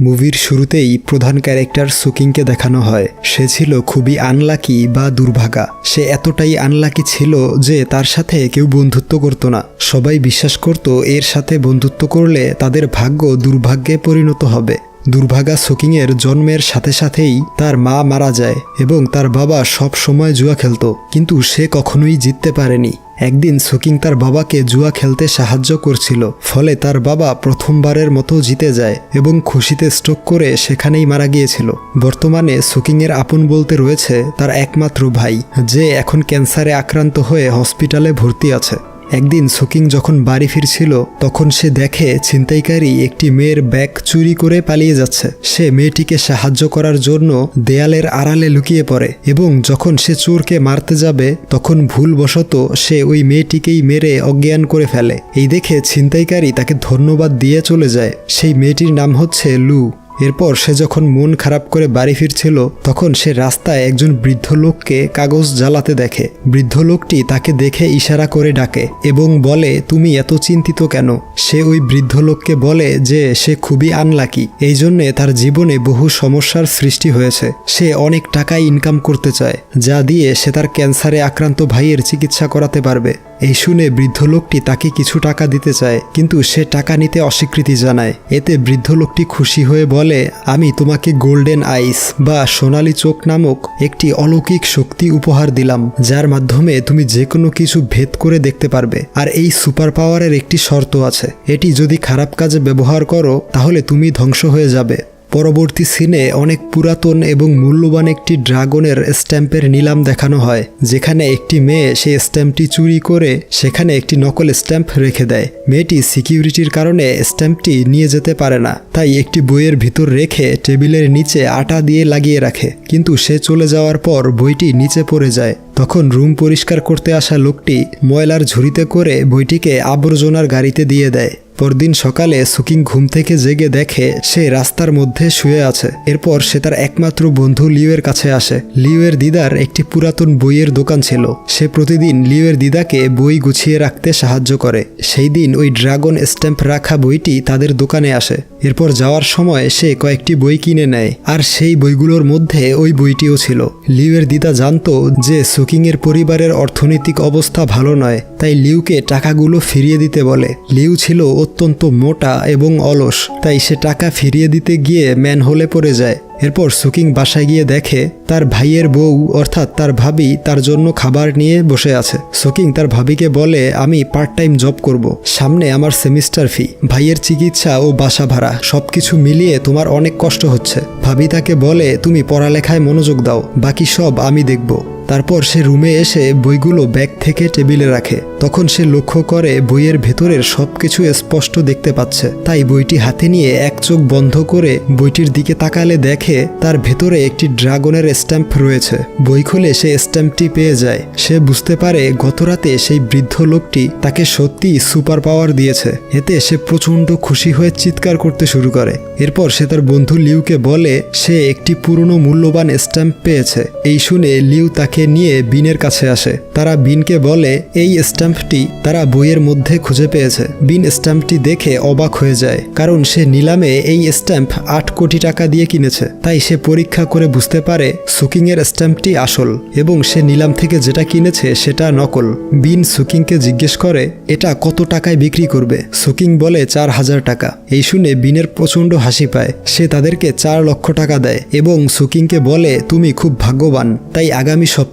মুভির শুরুতেই প্রধান ক্যারেক্টার সুকিংকে দেখানো হয়। সে ছিল খুবই আনলাকি বা দুর্ভাগা। সে এতটাই আনলাকি ছিল যে তার সাথে কেউ বন্ধুত্ব করতো না। সবাই বিশ্বাস করত এর সাথে বন্ধুত্ব করলে তাদের ভাগ্য দুর্ভাগ্যে পরিণত হবে। দুর্ভাগা সুকিংয়ের জন্মের সাথে সাথেই তার মা মারা যায় এবং তার বাবা সব সময় জুয়া খেলতো, কিন্তু সে কখনোই জিততে পারেনি। একদিন সুকিং তার বাবাকে জুয়া খেলতে সাহায্য করছিল, ফলে তার বাবা প্রথমবারের মতো জিতে যায় এবং খুশিতে স্ট্রোক করে সেখানেই মারা গিয়েছিল। বর্তমানে সুকিংয়ের আপন বলতে রয়েছে তার একমাত্র ভাই, যে এখন ক্যান্সারে আক্রান্ত হয়ে হসপিটালে ভর্তি আছে। একদিন সুকিং যখন বাড়ি ফিরছিল, তখন সে দেখে ছিনতাইকারী একটি মেয়ের ব্যাগ চুরি করে পালিয়ে যাচ্ছে। সে মেয়েটিকে সাহায্য করার জন্য দেয়ালের আড়ালে লুকিয়ে পড়ে এবং যখন সে চোরকে মারতে যাবে, তখন ভুলবশত সে ওই মেয়েটিকেই মেরে অজ্ঞান করে ফেলে। এই দেখে ছিনতাইকারী তাকে ধন্যবাদ দিয়ে চলে যায়। সেই মেয়েটির নাম হচ্ছে লু। এরপর সে যখন মন খারাপ করে বাড়ি ফিরছিল, তখন সে রাস্তায় একজন বৃদ্ধ লোককে কাগজ জ্বালাতে দেখে। বৃদ্ধ লোকটি তাকে দেখে ইশারা করে ডাকে এবং বলে, তুমি এত চিন্তিত কেন? সে ওই বৃদ্ধ লোককে বলে যে, সে খুবই আনলাকি। এই জন্যে তার জীবনে বহু সমস্যার সৃষ্টি হয়েছে। সে অনেক টাকা ইনকাম করতে চায়, যা দিয়ে সে তার ক্যান্সারে আক্রান্ত ভাইয়ের চিকিৎসা করাতে পারবে। এই শুনে বৃদ্ধ লোকটি তাকে কিছু টাকা দিতে চায়, কিন্তু সে টাকা নিতে অস্বীকৃতি জানায়। এতে বৃদ্ধ লোকটি খুশি হয়ে বলে, আমি তোমাকে গোল্ডেন আইস বা সোনালি চোখ নামক একটি অলৌকিক শক্তি উপহার দিলাম, যার মাধ্যমে তুমি যে কোনো কিছু ভেদ করে দেখতে পারবে। আর এই সুপার পাওয়ারের একটি শর্ত আছে, এটি যদি খারাপ কাজে ব্যবহার করো, তাহলে তুমি ধ্বংস হয়ে যাবে। পরবর্তী সিনে অনেক পুরাতন এবং মূল্যবান একটি ড্রাগনের স্ট্যাম্পের নিলাম দেখানো হয়, যেখানে একটি মেয়ে সেই স্ট্যাম্পটি চুরি করে সেখানে একটি নকল স্ট্যাম্প রেখে দেয়। মেয়েটি সিকিউরিটির কারণে স্ট্যাম্পটি নিয়ে যেতে পারে না, তাই একটি বইয়ের ভিতর রেখে টেবিলের নিচে আটা দিয়ে লাগিয়ে রাখে। কিন্তু সে চলে যাওয়ার পর বইটি নিচে পড়ে যায়। তখন রুম পরিষ্কার করতে আসা লোকটি ময়লার ঝুড়িতে করে বইটিকে আবর্জনার গাড়িতে দিয়ে দেয়। পরদিন সকালে সুকিং ঘুম থেকে জেগে দেখে সে রাস্তার মধ্যে শুয়ে আছে। এরপর সে তার একমাত্র বন্ধু লিওয়ের কাছে আসে। লিওয়ের দিদার একটি পুরাতন বইয়ের দোকান ছিল। সে প্রতিদিন লিওয়ের দিদাকে বই গুছিয়ে রাখতে সাহায্য করে। সেই দিন ওই ড্রাগন স্ট্যাম্প রাখা বইটি তাদের দোকানে আসে। এরপর যাওয়ার সময় সে কয়েকটি বই কিনে নেয়। আর সেই বইগুলোর মধ্যে ওই বইটিও ছিল। লিওয়ের দিদা জানতো যে সুকিংয়ের পরিবারের অর্থনৈতিক অবস্থা ভালো নয়, তাই লিউকে টাকাগুলো ফিরিয়ে দিতে বলে। লিউ ছিল অত্যন্ত মোটা এবং অলস, তাই সে টাকা ফিরিয়ে দিতে গিয়ে ম্যানহোলে পড়ে যায়। এরপর সুকিং বাসায় গিয়ে দেখে তার ভাইয়ের বউ, অর্থাৎ তার ভাবি, তার জন্য খাবার নিয়ে বসে আছে। সুকিং তার ভাবিকে বলে, আমি পার্ট টাইম জব করব। সামনে আমার সেমিস্টার ফি, ভাইয়ের চিকিৎসা ও বাসা ভাড়া, সবকিছু মিলিয়ে তোমার অনেক কষ্ট হচ্ছে। ভাবি তাকে বলে, তুমি পড়ালেখায় মনোযোগ দাও, বাকি সব আমি দেখব। তারপর সে রুমে এসে বইগুলো ব্যাগ থেকে টেবিলে রাখে। তখন সে লক্ষ্য করে বইয়ের ভেতরের সবকিছু স্পষ্ট দেখতে পাচ্ছে। তাই বইটি হাতে নিয়ে এক চোখ বন্ধ করে বইটির দিকে তাকালে দেখে তার ভেতরে একটি ড্রাগনের স্ট্যাম্প রয়েছে। বই খুলে সে স্ট্যাম্পটি পেয়ে যায়। সে বুঝতে পারে গতরাতে সেই বৃদ্ধ লোকটি তাকে সত্যি সুপার পাওয়ার দিয়েছে। এতে সে প্রচণ্ড খুশি হয়ে চিৎকার করতে শুরু করে। এরপর সে তার বন্ধু লিউকে বলে, সে একটি পুরনো মূল্যবান স্ট্যাম্প পেয়েছে। এই শুনে লিউ তাকে নিয়ে বিনের কাছে আসে। তারা বিনকে বলে, এই স্ট্যাম্পটি তারা বইয়ের মধ্যে খুঁজে পেয়েছে। বিন স্ট্যাম্পটি দেখে অবাক হয়ে যায়, কারণ সে নিলামে এই স্ট্যাম্প আট কোটি টাকা দিয়ে কিনেছে। তাই সে পরীক্ষা করে বুঝতে পারে, সুকিংয়ের স্ট্যাম্পটি আসল এবং সে নিলাম থেকে যেটা কিনেছে সেটা নকল। বিন সুকিংকে জিজ্ঞেস করে, এটা কত টাকায় বিক্রি করবে? সুকিং বলে, চার হাজার টাকা। এই শুনে বিনের প্রচণ্ড হাসি পায়। সে তাদেরকে চার লক্ষ টাকা দেয় এবং সুকিংকে বলে, তুমি খুব ভাগ্যবান। তাই আগামী সপ্তাহে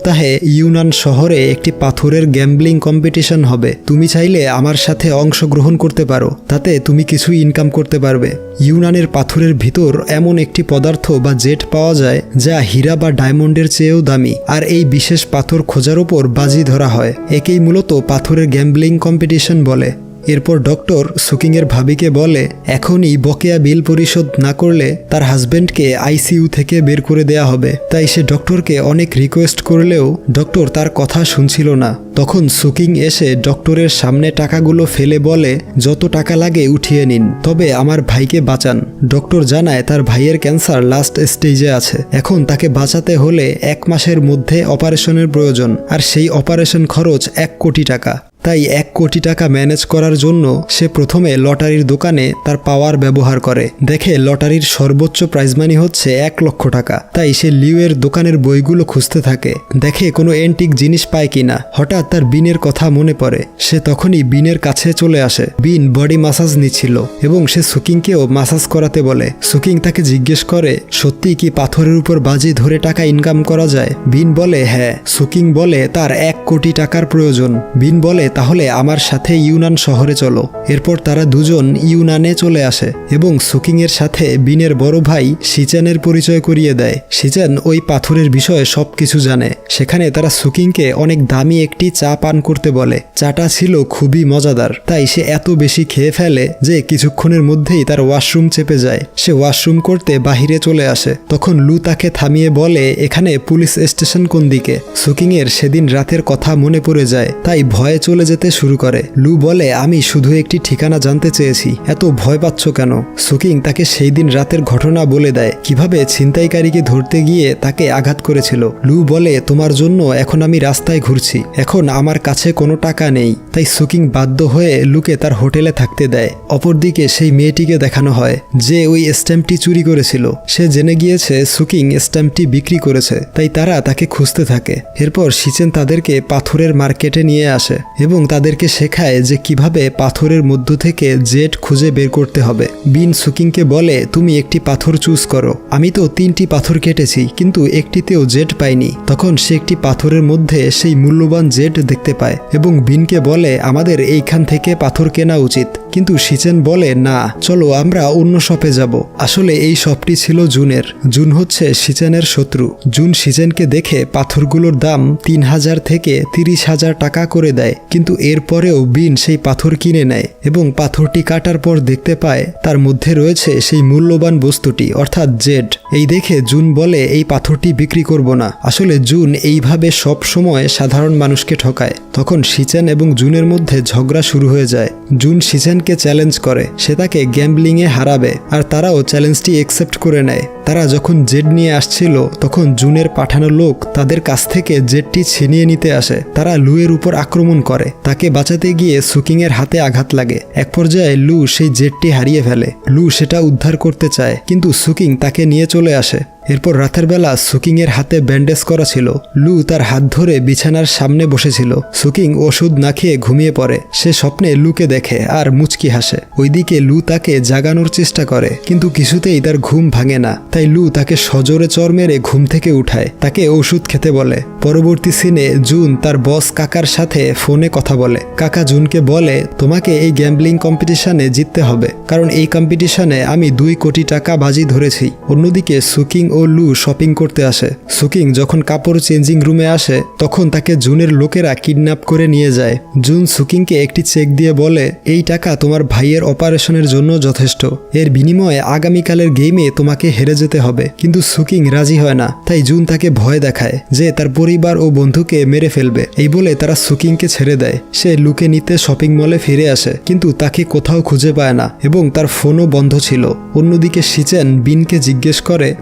ইউনান শহরে একটি পাথরের গ্যাম্বলিং কম্পিটিশন হবে। তুমি চাইলে আমার সাথে অংশগ্রহণ করতে পারো, তাতে তুমি কিছু ইনকাম করতে পারবে। ইউনানের পাথরের ভিতর এমন একটি পদার্থ বা জেট পাওয়া যায়, যা হীরা বা ডায়মন্ডের চেয়েও দামি, আর এই বিশেষ পাথর খোঁজার উপর বাজি ধরা হয়। একেই মূলত পাথরের গ্যাম্বলিং কম্পিটিশন বলে। এরপর ডক্টর সুকিংয়ের ভাবিকে বলে, এখনই বকেয়া বিল পরিশোধ না করলে তার হাজবেন্ডকে আইসিইউ থেকে বের করে দেয়া হবে। তাই সে ডক্টরকে অনেক রিকোয়েস্ট করলেও ডক্টর তার কথা শুনছিল না। তখন সুকিং এসে ডক্টরের সামনে টাকাগুলো ফেলে বলে, যত টাকা লাগে উঠিয়ে নিন, তবে আমার ভাইকে বাঁচান। ডক্টর জানায় তার ভাইয়ের ক্যান্সার লাস্ট স্টেজে আছে। এখন তাকে বাঁচাতে হলে এক মাসের মধ্যে অপারেশনের প্রয়োজন, আর সেই অপারেশন খরচ এক কোটি টাকা। তাই এক কোটি টাকা ম্যানেজ করার জন্য সে প্রথমে লটারির দোকানে তার পাওয়ার ব্যবহার করে। দেখে লটারির সর্বোচ্চ প্রাইজ মানি হচ্ছে এক লক্ষ টাকা। তাই সে লিউয়ের দোকানের বইগুলো খুঁজতে থাকে। দেখে কোনো এন্টিক জিনিস পায় কিনা। হঠাৎ তার বিনের কথা মনে পড়ে। সে তখনই বিনের কাছে চলে আসে। বিন বডি মাসাজ নিচ্ছিল এবং সে সুকিংকেও মাসাজ করাতে বলে। সুকিং তাকে জিজ্ঞেস করে সত্যি কি পাথরের উপর বাজি ধরে টাকা ইনকাম করা যায়? বিন বলে হ্যাঁ। সুকিং বলে, তার এক কোটি টাকার প্রয়োজন। বিন বলে তাহলে আমার সাথে ইউনান শহরে চলো। এরপর তারা দুজন ইউনানে চলে আসে এবং সুকিংয়ের সাথে বিনের বড় ভাই সিচানের পরিচয় করিয়ে দেয়। সিচান ওই পাথরের বিষয়ে সব কিছু জানে। সেখানে তারা সুকিংকে অনেক দামি একটি চা পান করতে বলে। চাটা ছিল খুবই মজাদার, তাই সে এত বেশি খেয়ে ফেলে যে কিছুক্ষণের মধ্যেই তার ওয়াশরুম চেপে যায়। সে ওয়াশরুম করতে বাহিরে চলে আসে। তখন লু তাকে থামিয়ে বলে, এখানে পুলিশ স্টেশন কোন দিকে? সুকিংয়ের সেদিন রাতের কথা মনে পড়ে যায়, তাই ভয়ে চলে যেতে শুরু করে। লু বলে, আমি শুধু একটি ঠিকানা জানতে চেয়েছি। এত ভয় পাচ্ছ কেন? সুকিং তাকে সেই দিন রাতের ঘটনা বলে দেয়, কীভাবে ছিনতাইকারীকে ধরতে গিয়ে তাকে আঘাত করেছিল। লু বলে, তোমার জন্য এখন আমি রাস্তায় ঘুরছি। এখন আমার কাছে কোনো টাকা নেই। তাই সুকিং বাধ্য হয়ে লুকে তার হোটেলে থাকতে দেয়। অপরদিকে সেই মেয়েটিকে দেখানো হয়, যে ওই স্ট্যাম্পটি চুরি করেছিল। সে জেনে গিয়েছে সুকিং স্ট্যাম্পটি বিক্রি করেছে, তাই তারা তাকে খুঁজতে থাকে। এরপর সিচেন তাদেরকে পাথরের মার্কেটে নিয়ে আসে এবং তাদেরকে শেখায় যে কীভাবে পাথরের মধ্য থেকে জেট খুঁজে বের করতে হবে। বিন সুকিংকে বলে, তুমি একটি পাথর চুজ করো। আমি তো তিনটি পাথর কেটেছি, কিন্তু একটিতেও জেট পাইনি। তখন সে একটি পাথরের মধ্যে সেই মূল্যবান জেট দেখতে পায় এবং বিনকে বলে, আমাদের এইখান থেকে পাথর কেনা উচিত। কিন্তু সিচেন বলে, না, চলো আমরা অন্য শপে যাব। আসলে এই শপটি ছিল জুনের। জুন হচ্ছে সিচেনের শত্রু। জুন সিচেনকে দেখে পাথরগুলোর দাম তিন হাজার থেকে তিরিশ হাজার টাকা করে দেয়। কিন্তু এরপরেও বিন সেই পাথর কিনে নেয় এবং পাথরটি কাটার পর দেখতে পায়, তার মধ্যে রয়েছে সেই মূল্যবান বস্তুটি, অর্থাৎ জেড। এই দেখে জুন বলে, এই পাথরটি বিক্রি করব না। আসলে জুন এইভাবে সব সময় সাধারণ মানুষকে ঠকায়। তখন সিচেন এবং জুনের মধ্যে ঝগড়া শুরু হয়ে যায়। জুন সিচেনকে চ্যালেঞ্জ করে, সে তাকে গ্যাম্বলিংয়ে হারাবে, আর তারাও চ্যালেঞ্জটি অ্যাকসেপ্ট করে নেয়। তারা যখন জেড নিয়ে আসছিল, তখন জুনের পাঠানো লোক তাদের কাছ থেকে জেডটি ছিনিয়ে নিতে আসে। তারা লুয়ের উপর আক্রমণ করে, তাকে বাঁচাতে গিয়ে সুকিংয়ের হাতে আঘাত লাগে। এক পর্যায়ে লু সেই জেডটি হারিয়ে ফেলে। লু সেটা উদ্ধার করতে চায়, কিন্তু সুকিং তাকে নিয়ে চলে আসে। এরপর রাতের বেলা সুকিংয়ের হাতে ব্যান্ডেজ করা ছিল। লু তার হাত ধরে বিছানার সামনে বসেছিল। সুকিং ওষুধ না খেয়ে ঘুমিয়ে পড়ে। সে স্বপ্নে লুকে দেখে আর মুচকি হাসে। ওইদিকে লু তাকে জাগানোর চেষ্টা করে, কিন্তু কিছুতেই তার ঘুম ভাঙে না। তাই লু তাকে সজোরে চর মেরে ঘুম থেকে উঠায়। তাকে ওষুধ খেতে বলে। পরবর্তী সিনে জুন তার বস কাকার সাথে ফোনে কথা বলে। কাকা জুনকে বলে, তোমাকে এই গ্যাম্বলিং কম্পিটিশনে জিততে হবে। কারণ এই কম্পিটিশনে আমি দুই কোটি টাকা বাজি ধরেছি। অন্যদিকে সুকিং ও লু শপিং করতে আসে। সুকিং যখন কাপড় চেঞ্জিং রুমে আসে, তখন তাকে জুনের লোকেরা কিডন্যাপ করে নিয়ে যায়। জুন সুকিংকে একটি চেক দিয়ে বলে, এই টাকা তোমার ভাইয়ের অপারেশনের জন্য যথেষ্ট। এর বিনিময়ে আগামীকালের গেমে তোমাকে হেরে যেতে হবে। কিন্তু সুকিং রাজি হয় না। তাই জুন তাকে ভয় দেখায় যে তার পরিবার ও বন্ধুকে মেরে ফেলবে। এই বলে তারা সুকিংকে ছেড়ে দেয়। সে লুকে নিতে শপিং মলে ফিরে আসে, কিন্তু তাকে কোথাও খুঁজে পায় না এবং তার ফোনও বন্ধ ছিল। অন্যদিকে সিচেন বিনকে জিজ্ঞেস করে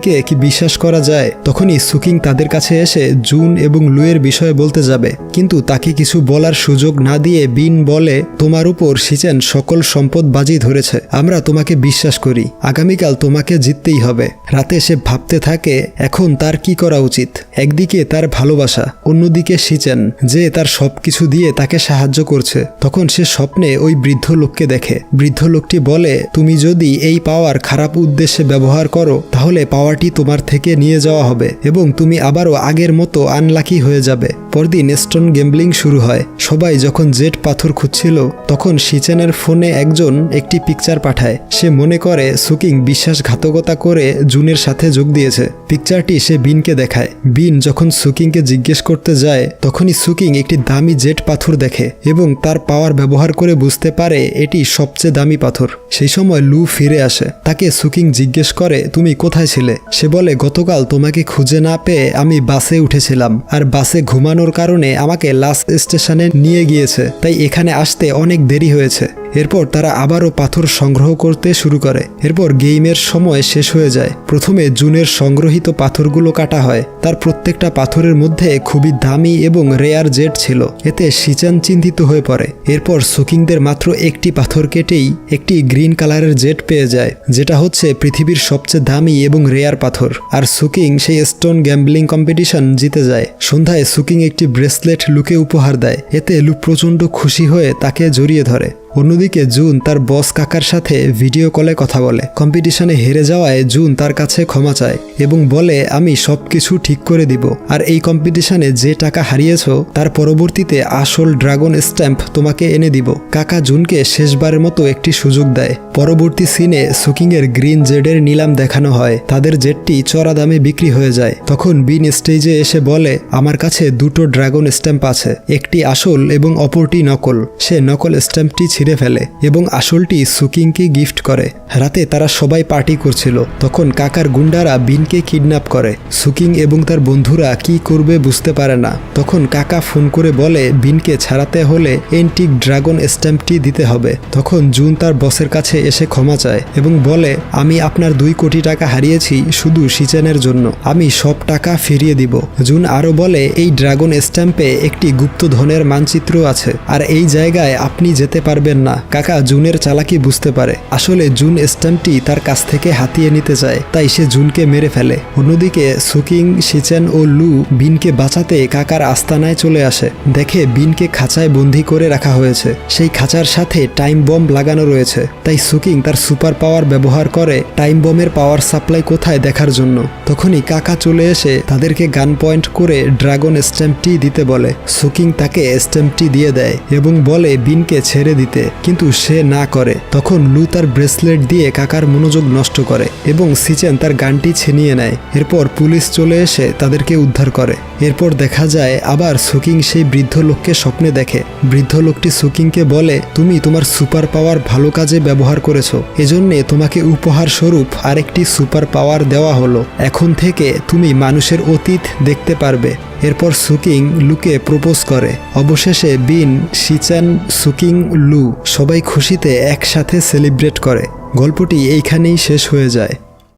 সুকিংকে কি বিশ্বাস করা যায়? তখনই সুকিং তাদের কাছে এসে জুন এবং লুয়ের বিষয়ে বলতে যাবে। কিন্তু তাকে কিছু বলার সুযোগ না দিয়ে বিন বলে, তোমার উপর সিচেন সকল সম্পদ বাজি ধরেছে। আমরা তোমাকে বিশ্বাস করি। আগামীকাল তোমাকে জিততেই হবে। রাতে সে ভাবতে থাকে, এখন তার কি করা উচিত? একদিকে তার ভালোবাসা, অন্যদিকে সিচেন, যে তার সবকিছু দিয়ে তাকে সাহায্য করছে। তখন সে স্বপ্নে ওই বৃদ্ধ লোককে দেখে। বৃদ্ধ লোকটি বলে, তুমি যদি এই পাওয়ার খারাপ উদ্দেশ্যে ব্যবহার করো, তাহলে পাওয়ারটি তোমার থেকে নিয়ে যাওয়া হবে এবং তুমি আবারও আগের মতো আনলাকি হয়ে যাবে। পরদিন স্টোন গেমব্লিং শুরু হয়। সবাই যখন জেট পাথর খুঁজছিল, তখন সিচেনের ফোনে একজন একটি পিকচার পাঠায়। সে মনে করে, সুকিং বিশ্বাসঘাতকতা করে জুনের সাথে যোগ দিয়েছে। পিকচারটি সে বিনকে দেখায়। বিন যখন সুকিংকে জিজ্ঞেস করতে যায়, তখনই সুকিং একটি দামি জেট পাথর দেখে এবং তার পাওয়ার ব্যবহার করে বুঝতে পারে এটি সবচেয়ে দামি পাথর। সেই সময় লু ফিরে আসে। তাকে সুকিং জিজ্ঞেস করে, তুমি কোথায় ছিলে? ছেলে সে বলে, গতকাল তোমাকে খুঁজে না পেয়ে আমি বাসে উঠেছিলাম, আর বাসে ঘুমানোর কারণে আমাকে লাস্ট স্টেশনে নিয়ে গিয়েছে, তাই এখানে আসতে অনেক দেরি হয়েছে। এরপর তারা আবারও পাথর সংগ্রহ করতে শুরু করে। এরপর গেইমের সময় শেষ হয়ে যায়। প্রথমে জুনের সংগ্রহিত পাথরগুলো কাটা হয়। তার প্রত্যেকটা পাথরের মধ্যে খুবই দামি এবং রেয়ার জেট ছিল। এতে সিচান চিন্তিত হয়ে পড়ে। এরপর সুকিংদের মাত্র একটি পাথর কেটেই একটি গ্রিন কালারের জেট পেয়ে যায়, যেটা হচ্ছে পৃথিবীর সবচেয়ে দামি এবং রেয়ার পাথর। আর সুকিং সেই স্টোন গ্যাম্বলিং কম্পিটিশন জিতে যায়। সন্ধ্যায় সুকিং একটি ব্রেসলেট লুকে উপহার দেয়। এতে লু প্রচণ্ড খুশি হয়ে তাকে জড়িয়ে ধরে। অন্যদিকে জুন তার বস কাকার সাথে ভিডিও কলে কথা বলে। কম্পিটিশনে হেরে যাওয়ায় জুন তার কাছে ক্ষমা চায় এবং বলে, আমি সব কিছু ঠিক করে দিব। আর এই কম্পিটিশনে যে টাকা হারিয়েছ, তার পরবর্তীতে আসল ড্রাগন স্ট্যাম্প তোমাকে এনে দিব। কাকা জুনকে শেষবারের মতো একটি সুযোগ দেয়। পরবর্তী সিনে সুকিংয়ের গ্রিন জেডের নিলাম দেখানো হয়। তাদের জেটটি চড়া দামে বিক্রি হয়ে যায়। তখন বিন স্টেজে এসে বলে, আমার কাছে দুটো ড্রাগন স্ট্যাম্প আছে। একটি আসল এবং অপরটি নকল। সে নকল স্ট্যাম্পটি ছিঁড়ে ফেলে এবং আসলটি সুকিংকে গিফট করে। রাতে তারা সবাই পার্টি করছিল। তখন কাকার গুন্ডারা বিনকে কিডন্যাপ করে। সুকিং এবং তার বন্ধুরা কি করবে বুঝতে পারে না। তখন কাকা ফোন করে বলে, বিনকে ছাড়াতে হলে এন্টিক ড্রাগন স্ট্যাম্পটি দিতে হবে। তখন জুন তার বসের কাছে এসে ক্ষমা চায় এবং বলে, আমি আপনার দুই কোটি টাকা হারিয়েছি শুধু সিচেনের জন্য। আমি সব টাকা ফিরিয়ে দিব। জুন আরও বলে, এই ড্রাগন স্ট্যাম্পে একটি গুপ্তধনের মানচিত্র আছে। আর এই জায়গায় আপনি যেতে পারবেন না। কাকা, জুনের চালাকি বুঝতে পারে। আসলে জুন স্ট্যাম্পটি তার কাছ থেকে হাতিয়ে নিতে চায়, তাই সে জুনকে মেরে ফেলে। অন্যদিকে, সুকিং সিচেন ও লু বিনকে বাঁচাতে কাকার আস্তানায় চলে আসে। দেখে বিনকে খাঁচায় বন্দি করে রাখা হয়েছে। সেই খাঁচার সাথে টাইম বম লাগানো রয়েছে। তাই সুকিং তার সুপার পাওয়ার ব্যবহার করে টাইম বমের পাওয়ার সাপ্লাই কোথায় দেখার জন্য। তখনই কাকা চলে এসে তাদেরকে গান পয়েন্ট করে ড্রাগন স্ট্যাম্পটি দিতে বলে। সুকিং তাকে স্ট্যাম্পটি দিয়ে দেয় এবং বলে বিনকে ছেড়ে দিতে। কিন্তু সে না করে। তখন লু তার ব্রেসলেট দিয়ে কাকার মনোযোগ নষ্ট করে এবং সিচেন তার গানটি ছিনিয়ে নেয়। এরপর পুলিশ চলে এসে তাদেরকে উদ্ধার করে। এরপর দেখা যায় আবার সুকিং সেই বৃদ্ধ লোককে স্বপ্নে দেখে। বৃদ্ধ লোকটি সুকিংকে বলে, তুমি তোমার সুপার পাওয়ার ভালো কাজে ব্যবহার করেছ। এজন্যে তোমাকে উপহার স্বরূপ আরেকটি সুপার পাওয়ার দেওয়া হলো। এখন থেকে তুমি মানুষের অতীত দেখতে পারবে। এরপর সুকিং লুকে প্রপোজ করে। অবশেষে বিন সিচান সুকিং, লু সবাই খুশিতে একসাথে সেলিব্রেট করে। গল্পটি এইখানেই শেষ হয়ে যায়।